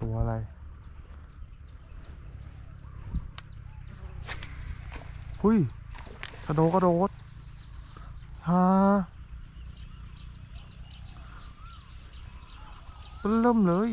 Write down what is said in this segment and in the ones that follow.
ตัวอะไรหุยกระโดดกระโดดฮ่าเริ่มเลย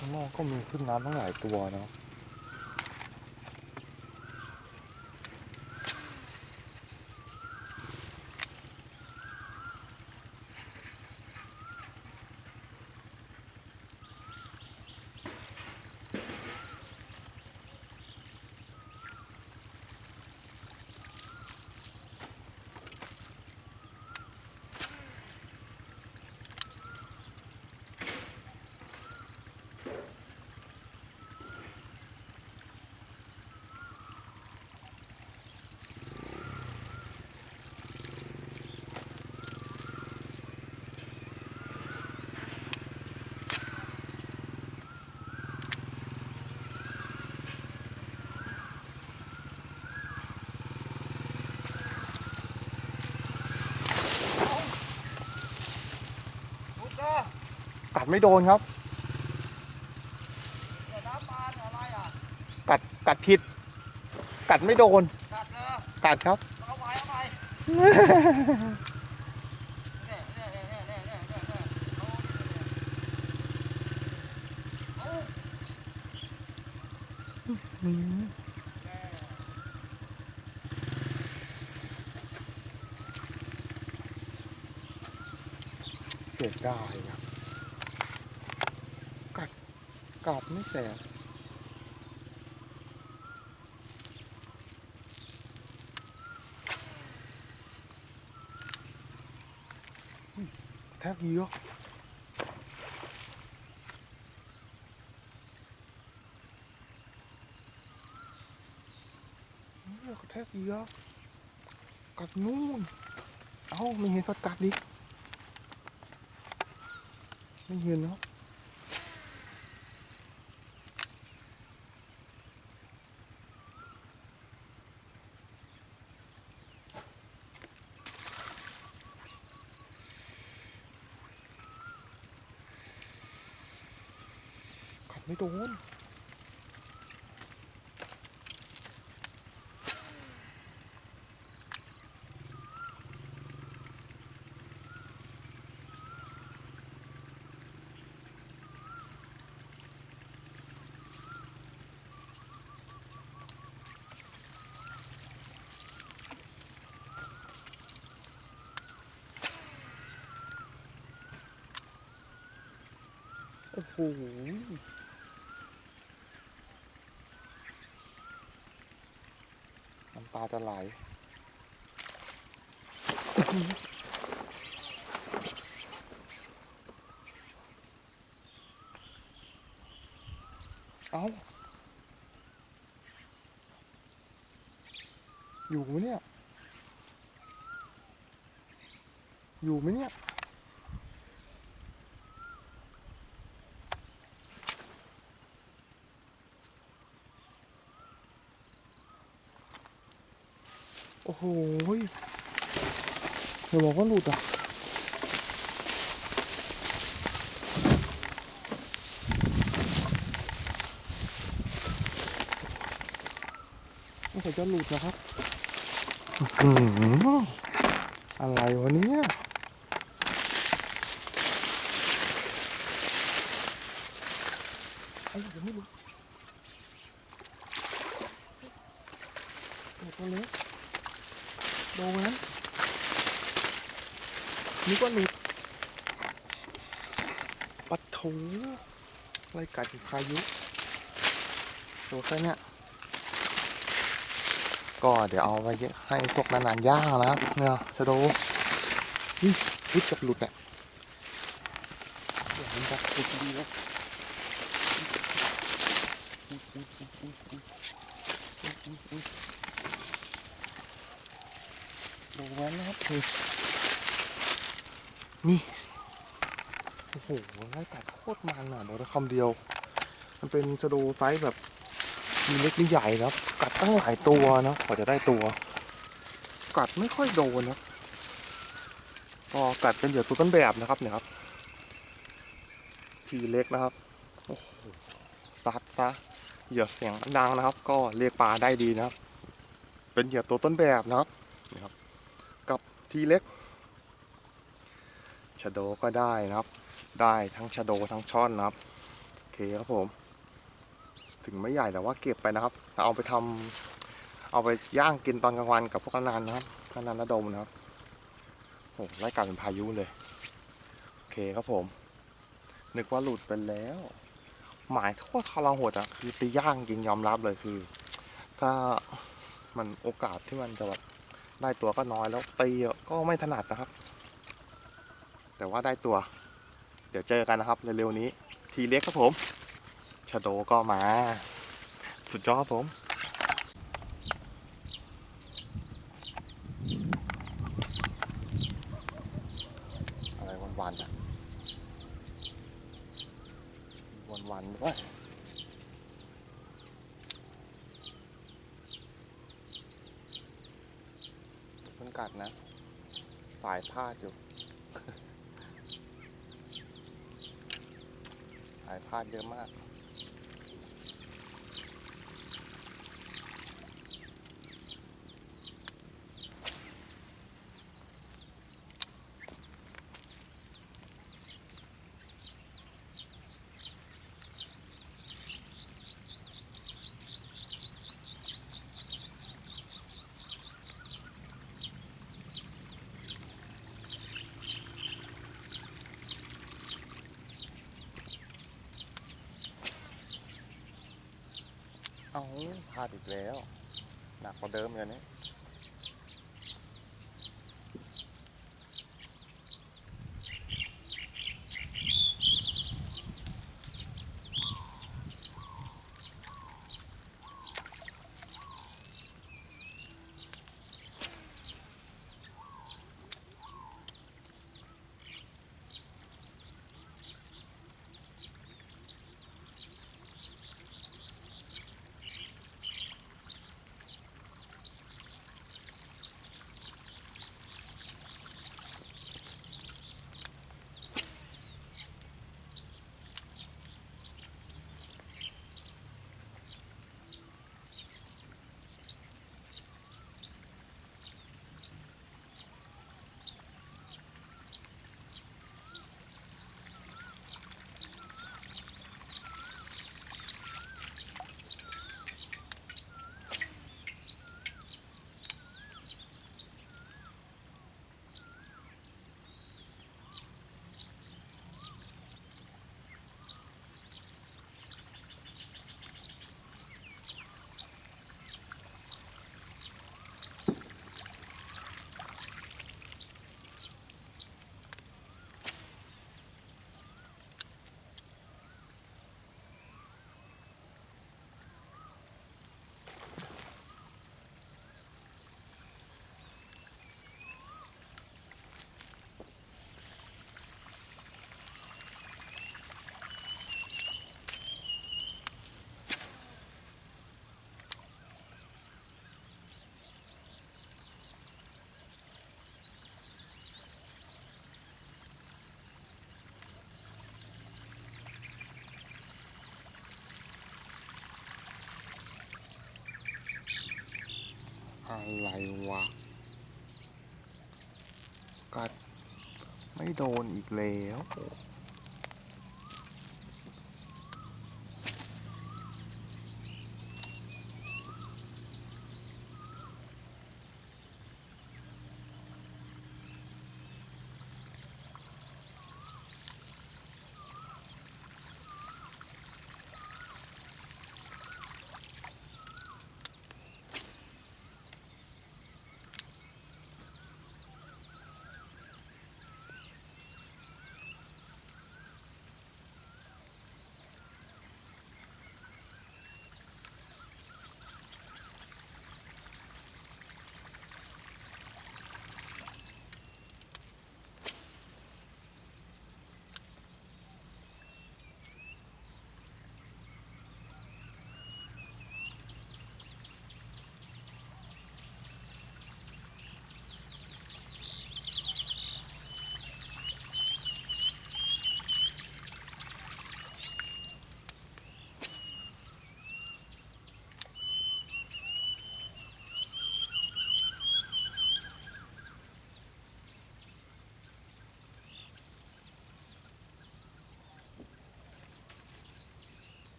ข้างนอกก็มีขึ้นน้ำตั้งหลายตัวเนาะ ไม่โดนครับ กัดกัดผิด กัดไม่โดน กัดครับ เสียดายนะ กัดไม่แสบแทบเยอะเนี่ยกระแทกเยอะกัดนู่น เอ้าไม่เห็นสัตว์กัดดิ ไม่เห็นเนาะกัด ไม่โดนโอ้โหน้ำตา จะไหลเอ้าอยู่ไหมเนี่ย อยู่ไหมเนี่ย อ้โหอย่าบอกว่าหลุดอะไม่ใช่จะหลุดนะครับอืมอะไรวะเนี่ยเดี๋ยวไม่หลุดเดี๋ยวตัวเล็กโดนนั้น นึกว่าหลุดปัดถูไล่กัดอยู่พายุตัวแค่เนี้ยก็เดี๋ยวเอาไปให้พวกนานๆย่างนะเนี่ยชะโดนี่รุดกับหลุดเนี่ยเดี๋ยวมันจะหลุดดีนะดูแว้นนะครับ นี่ โอ้โหไล่กัดโคตรมันอะบอกได้คำเดียว มันเป็นชะโดไซส์แบบมีเล็กมีใหญ่นะครับกัดตั้งหลายตัวนะกว่าจะได้ตัว กัดไม่ค่อยโดนนะก็กัดเป็นเหยื่อตัวต้นแบบนะครับเนี่ยครับทีเล็กนะครับโอ้โหซัดซะเหยื่อเสียงดังนะครับ ก็เรียกปลาได้ดีนะครับ เป็นเหยื่อตัวต้นแบบนะครับนี่ครับ กับทีเล็ก ชะโดก็ได้นะครับ ได้ทั้งชะโดทั้งช่อนนะครับโอเคครับผม ถึงไม่ใหญ่แต่ว่าเก็บไปนะครับ เอาไปทำเอาไปย่างกินตอนกลางวันกับพวกนานนะครับนานระดมนะครับโอ้ไล่กลายเป็นพายุเลยโอเคครับผม นึกว่าหลุดไปแล้ว หมายโคตรทรหดอะคือตีย่างจริงยอมรับเลยคือ ถ้ามันโอกาสที่มันจะแบบได้ตัวก็น้อยแล้วตีก็ไม่ถนัดนะครับ แต่ว่าได้ตัว เดี๋ยวเจอกันนะครับเร็วๆนี้ ทีเล็กครับผมชะโดก็มา สุดยอดผมอะไรวันวันๆอะวันวันๆด้วยมันกัดนะ สายพาดอยู่ สายพาดเยอะมาก พลาดอีกแล้ว หนักกว่าเดิมเลยเนี่ อะไรวะ กัด ไม่โดนอีกแล้ว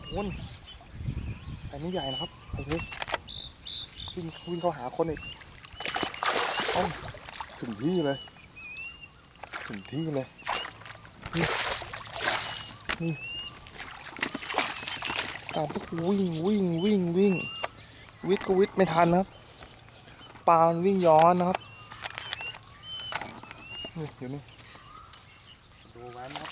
โดนอันนี้ใหญ่นะครับไอ้เฮ้วิ่งวิ่งเข้าหาคนอีกเอ้าถึงที่เลย ถึงที่เลย นี่นี่ตามพวกวิ่งวิ่งวิ่งวิ่งวิทย์ก็วิทย์ไม่ทันนะครับปลามันวิ่งย้อนนะครับ นี่อยู่นี่ ดูไว้นะ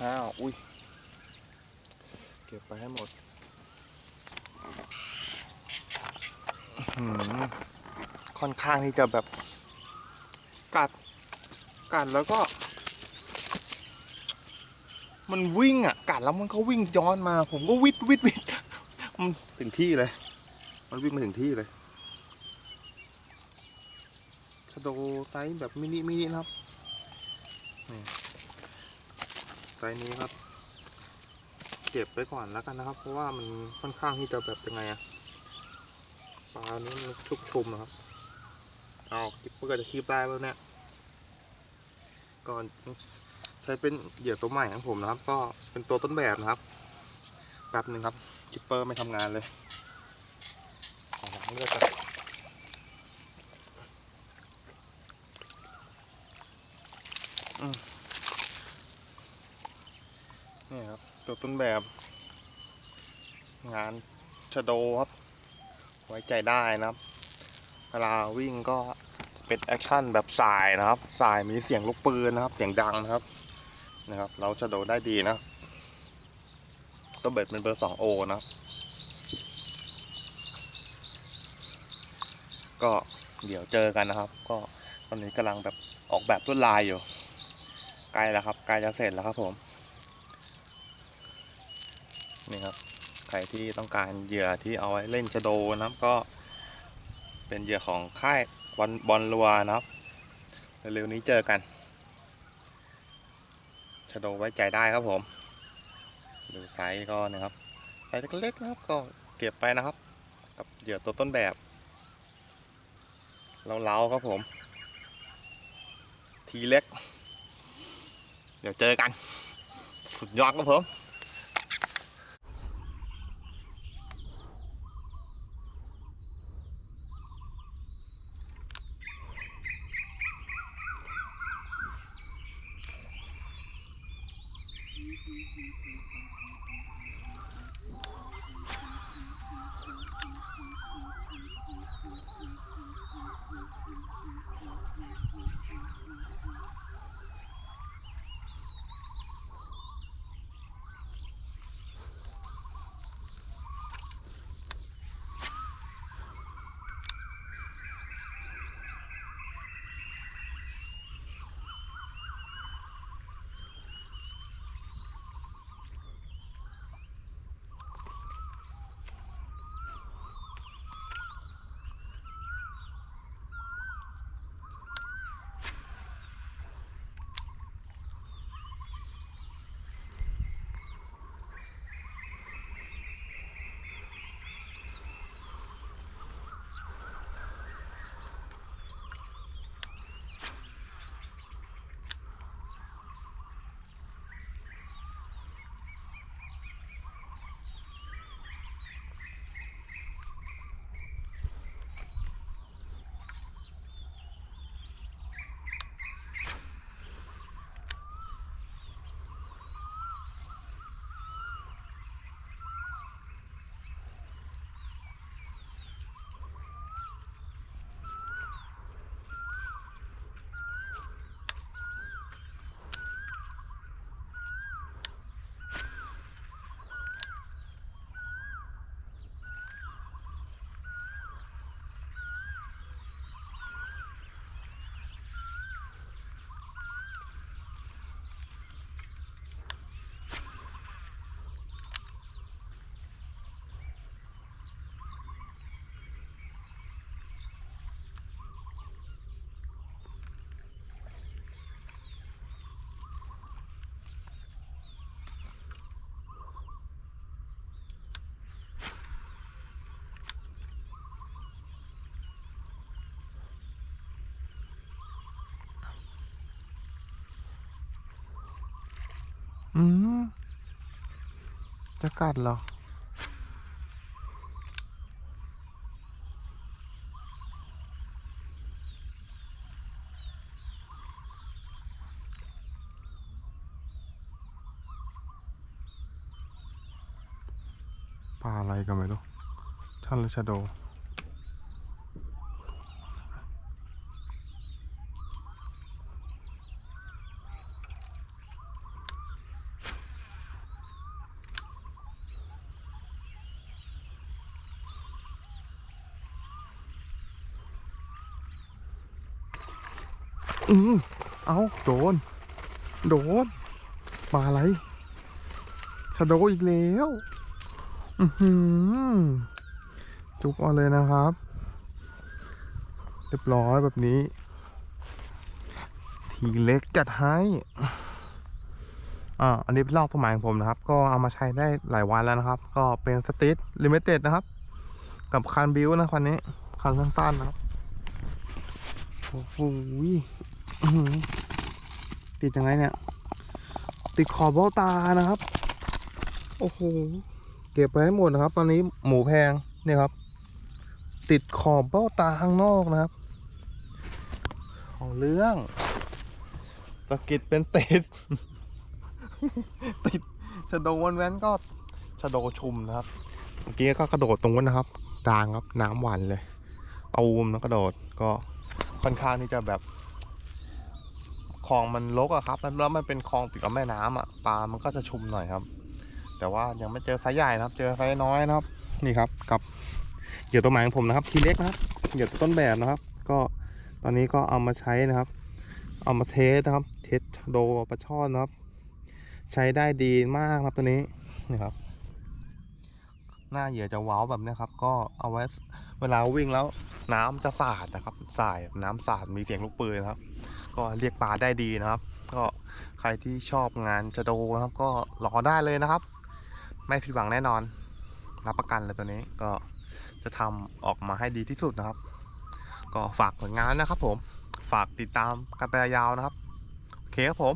ครับ อุ้ย เก็บไปให้หมดค่อนข้างที่จะแบบ กัด กัดแล้วก็ มันวิ่งอะ กัดแล้วมันก็วิ่งย้อนมา ผมก็วิดวิดวิดมันถึงที่เลย มันวิ่งมาถึงที่เลยชะโดไซส์แบบมินิมินินะครับ ซส์นี้ครับ เก็บไว้ก่อนแล้วกันนะครับ เพราะว่ามันค่อนข้างที่จะแบบยังไงอะปลานี้มันชุกชุมอะครับ เอาคิปเปอร์จะคีบได้แล้วเนี่ย ก่อนใช้เป็นเหยื่อตัวใหม่ของผมนะครับ ก็เป็นตัวต้นแบบนะครับแป๊บหนึ่งครับคิปเปอร์ไม่ทำงานเลยขอล้างเลือดก่อนอืม นี่ครับ ตัวต้นแบบ งานชะโดครับ ไว้ใจได้นะครับ เวลาวิ่งก็เป็นแอคชั่นแบบสายนะครับ สายมีเสียงลูกปืนนะครับ เสียงดังนะครับ นะครับ เราชะโดได้ดีนะตัวเบ็ดเป็นเบอร์ 2O นะครับก็เดี๋ยวเจอกันนะครับ ก็ตอนนี้กำลังแบบออกแบบลวดลายอยู่ ใกล้แล้วครับ ใกล้จะเสร็จแล้วครับผม นี่ครับใครที่ต้องการเหยื่อที่เอาไว้เล่นชะโดนะครับก็ เป็นเหยื่อของค่ายบอลบอลลัวนะครับเร็วๆนี้เจอกันชะโดไว้ใจได้ครับผมดูไซส์ก็นะครับไซส์เล็กๆนะครับก็เก็บไปนะครับ กับเหยื่อตัวต้นแบบเล้าๆครับผม ทีเล็ก เดี๋ยวเจอกัน สุดยอดครับผม อืมจะกัดเหรอ ปลาอะไรกันไม่รู้ท่านราชโด อืมเอาโดน โดนปลาอะไรชะโดอีกแล้ว อือหือจุกเอาเลยนะครับ เรียบร้อยแบบนี้ ทีเล็กจัดให้อ่าอันนี้เป็นลอกตัวใหม่ของผมนะครับ ก็เอามาใช้ได้หลายวันแล้วนะครับ ก็เป็นสติ t ลิมิเต็ดนะครับ กับคันบิวนะคันนี้ คันสั้นๆนะครับ โอ้โห ติดยังไงเนี่ย ติดขอบเบ้าตานะครับ โอ้โห เก็บไปให้หมดนะครับ ตอนนี้หมูแพงเนี่ยครับ ติดขอบเบ้าตาข้างนอกนะครับของเรื่องสะกิดเป็นติด ติดชะโดวันแว้นก็ชะโดชุมนะครับ เมื่อกี้ก็กระโดดตรงนั้นนะครับดางครับน้ำหวานเลยตูมแล้วกระโดดก็ค่อนข้างที่จะแบบ คลองมันรกอะครับแล้วมันเป็นคลองติดกับแม่น้ำอะปลา มันก็จะชุมหน่อยครับ แต่ว่ายังไม่เจอไซส์ใหญ่นะครับ เจอไซส์น้อยนะครับ นี่ครับกับเหยื่อตัวใหม่ของผมนะครับ ทีเล็กนะครับเหยื่อตัวต้นแบบนะครับ ก็ตอนนี้ก็เอามาใช้นะครับ เอามาเทสนะครับ เทสโดปลาช่อนนะครับ ใช้ได้ดีมากครับตัวนี้นี่ครับ หน้าเหยื่อจะว้าวแบบนี้ครับ ก็เอาไว้เวลาวิ่งแล้วน้ำจะสาดนะครับสายน้ำสาดมีเสียงลูกปืนนะครับ ก็เรียกปลาได้ดีนะครับ ก็ใครที่ชอบงานจะโดนะครับ ก็รอได้เลยนะครับ ไม่ผิดหวังแน่นอน รับประกันเลยตัวนี้ก็จะทำออกมาให้ดีที่สุดนะครับ ก็ฝากผลงานนะครับ ผมฝากติดตามกันไปยาวๆนะครับโอเคครับผม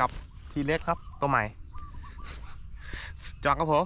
กับทีเล็กครับตัวใหม่จอครับผม